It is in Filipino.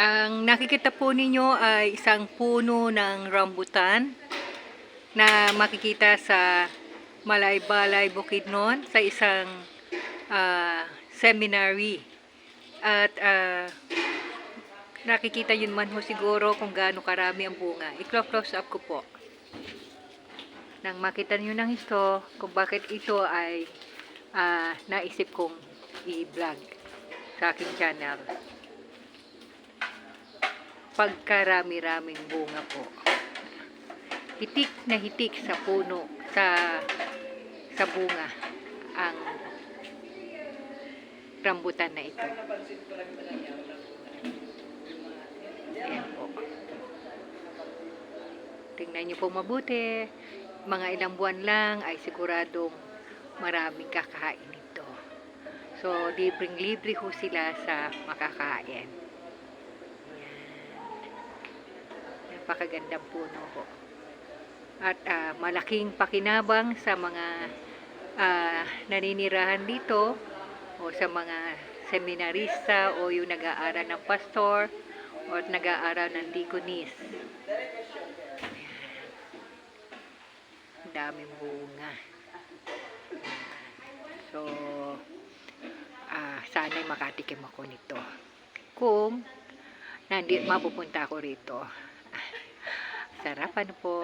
Ang nakikita po ninyo ay isang puno ng rambutan na makikita sa Malaybalay, Bukidnon sa isang ah, seminary. At ah, nakikita yun man ho siguro kung gaano karami ang bunga. I-close up ko po. Nang makita niyo ng ito, kung bakit ito ay ah, naisip kong i-vlog sa aking channel. Pagkarami-raming bunga po. Hitik na hitik sa puno, sa sa bunga ang rambutan na ito. Ayan po. Tingnan niyo po mabuti. Mga ilang buwan lang ay siguradong maraming kakain ito. So, libreng-libre ho sila sa makakain. Ayan. Napakagandang puno ho. At ah, malaking pakinabang sa mga ah, naninirahan dito o sa mga seminarista o yung nag-aaral ng pastor o nag-aaral ng digonis. Ang daming bunga. So, ah, sana'y makatikim ako nito. Kung nandito mapupunta ako rito. Sarap ano po.